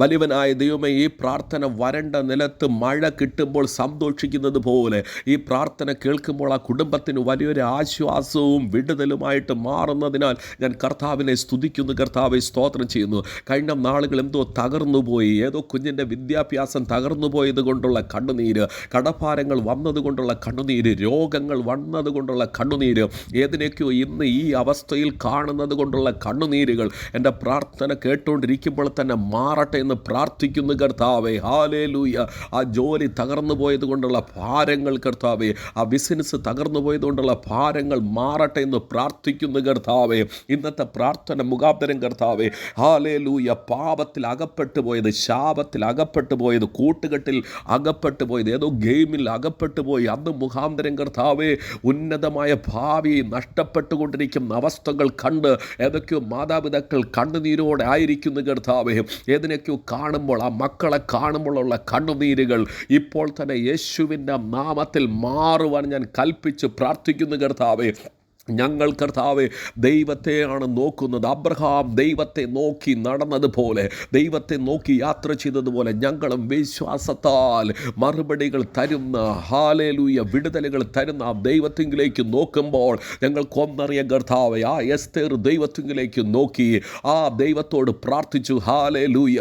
വലിയവനായ ദൈവമേ ഈ പ്രാർത്ഥന വരണ്ട നിലത്ത് മഴ കിട്ടുമ്പോൾ സന്തോഷിക്കുന്നത് പോലെ ഈ പ്രാർത്ഥന കേൾക്കുമ്പോൾ ആ കുടുംബത്തിന് വലിയൊരു ആശ്വാസവും വിടുതലുമായിട്ട് മാറുന്നതിനാൽ ഞാൻ കർത്താവിനെ സ്തുതിക്കുന്നു കർത്താവെ സ്തോത്രം ചെയ്യുന്നു. കഴിഞ്ഞ നാളുകൾ എന്തോ തകർന്നു പോയി. ഏതോ കുഞ്ഞിന്റെ വിദ്യാഭ്യാസം തകർന്നു പോയത് കൊണ്ടുള്ള കണ്ണുനീര് കടഭാരങ്ങൾ വന്നതുകൊണ്ടുള്ള കണ്ണുനീര് രോഗങ്ങൾ വന്നതുകൊണ്ടുള്ള കണ്ണുനീര് ഏതിനൊക്കെയോ ഇന്ന് ഈ അവസ്ഥയിൽ കാണുന്നത് കൊണ്ടുള്ള കണ്ണുനീരുകൾ. എന്റെ പ്രാർത്ഥന കേട്ടുകൊണ്ടിരിക്കുമ്പോൾ തന്നെ മാറട്ടെ എന്ന് പ്രാർത്ഥിക്കുന്നു കർത്താവേ. ഹാലേ ലൂയ ആ ജോലി തകർന്നു പോയത് കൊണ്ടുള്ള ഭാരങ്ങൾ കർത്താവേ. ആ ബിസിനസ് തകർന്നു പോയത് കൊണ്ടുള്ള ഭാരങ്ങൾ മാറട്ടെ എന്ന് പ്രാർത്ഥിക്കുന്നു കർത്താവേ. ഇന്നത്തെ പ്രാർത്ഥന മുഖാന്തരം കർത്താവേ. ഹാലേ ലൂയ പാപത്തിൽ അകപ്പെട്ടു പോയത് ശാപത്തിൽ അകപ്പെട്ടു പോയത് കൂട്ടുകെട്ടിൽ അകപ്പെട്ടു പോയത് ഏതോ ഗെയിമിൽ അകപ്പെട്ടു പോയി. അന്ന് മുഖാന്തരം കർത്താവെ ഉന്നതമായ ഭാവി നഷ്ടപ്പെട്ടുകൊണ്ടിരിക്കുന്ന അവസ്ഥകൾ കണ്ട് ഏതൊക്കെയോ മാതാപിതാക്കൾ കണ്ണുനീരോടെ ആയിരിക്കുന്നു കർത്താവേ. ഏതിനൊക്കെയോ കാണുമ്പോൾ ആ മക്കളെ കാണുമ്പോഴുള്ള കണ്ണുനീരുകൾ ഇപ്പോൾ തന്നെ യേശുവിന്റെ നാമത്തിൽ മാറുവാൻ ഞാൻ കൽപ്പിച്ച് പ്രാർത്ഥിക്കുന്നു കർത്താവെ. ഞങ്ങൾ കർത്താവ് ദൈവത്തെയാണ് നോക്കുന്നത്. അബ്രഹാം ദൈവത്തെ നോക്കി നടന്നതുപോലെ ദൈവത്തെ നോക്കി യാത്ര ചെയ്തതുപോലെ ഞങ്ങളും വിശ്വാസത്താൽ മറുപടികൾ തരുന്ന ഹാലേലൂയ വിടുതലുകൾ തരുന്ന ദൈവത്തിങ്കിലേക്ക് നോക്കുമ്പോൾ ഞങ്ങൾ കൊന്നറിയ കർത്താവ് ആ എസ്തേർ ദൈവത്തിങ്കിലേക്ക് നോക്കി ആ ദൈവത്തോട് പ്രാർത്ഥിച്ചു ഹാലേലൂയ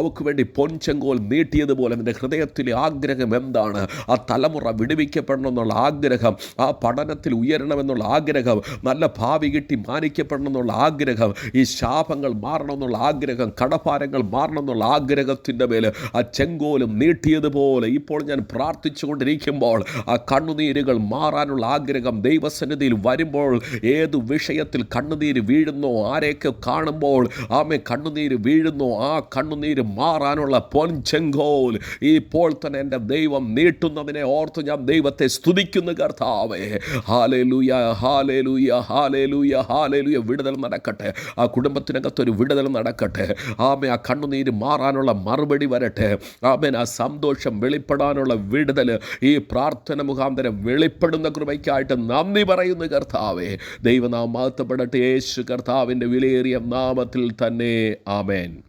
അവക്ക് വേണ്ടി പൊൻചെങ്കോൽ നീട്ടിയതുപോലെ എന്റെ ഹൃദയത്തിലെ ആഗ്രഹം എന്താണ്? ആ തലമുറ വിടുവിക്കപ്പെടണമെന്നുള്ള ആഗ്രഹം ആ പഠനത്തിൽ ഉയരണമെന്നുള്ള ആഗ്രഹം നല്ല ഭാവി കിട്ടി മാനിക്കപ്പെടണം എന്നുള്ള ആഗ്രഹം. ഈ ശാപങ്ങൾ മാറണം എന്നുള്ള ആഗ്രഹം കടഭാരങ്ങൾ മാറണം എന്നുള്ള ആഗ്രഹത്തിന്റെ മേൽ ആ ചെങ്കോലും നീട്ടിയതുപോലെ ഇപ്പോൾ ഞാൻ പ്രാർത്ഥിച്ചുകൊണ്ടിരിക്കുമ്പോൾ ആ കണ്ണുനീരുകൾ മാറാനുള്ള ആഗ്രഹം ദൈവസന്നിധിയിൽ വരുമ്പോൾ ഏത് വിഷയത്തിൽ കണ്ണുനീര് വീഴുന്നോ ആരെയൊക്കെ കാണുമ്പോൾ ആമെ കണ്ണുനീര് വീഴുന്നോ ആ കണ്ണുനീര് മാറാനുള്ള പൊൻ ചെങ്കോൽ ഇപ്പോൾ തന്നെ എന്റെ ദൈവം നീട്ടുന്നതിനെ ഓർത്ത് ഞാൻ ദൈവത്തെ സ്തുതിക്കുന്നു കർത്താവേ. ഹാലേലൂയ ഹാലേലൂയ ഹാലേലൂയ ഹാലേലൂയ വിടുതൽ നടക്കട്ടെ. ആ കുടുംബത്തിനകത്തൊരു വിടുതൽ നടക്കട്ടെ. ആമേ ആ കണ്ണുനീര് മാറാനുള്ള മറുപടി വരട്ടെ. ആമേൻ ആ സന്തോഷം വെളിപ്പെടാനുള്ള വിടുതൽ ഈ പ്രാർത്ഥന മുഖാന്തരം വെളിപ്പെടുന്ന കൃപയ്ക്കായിട്ട് നന്ദി പറയുന്നു കർത്താവേ. ദൈവനാം മഹത്വപ്പെടട്ടെ. യേശു കർത്താവിന്റെ വിലയേറിയ നാമത്തിൽ തന്നെ. ആമേൻ.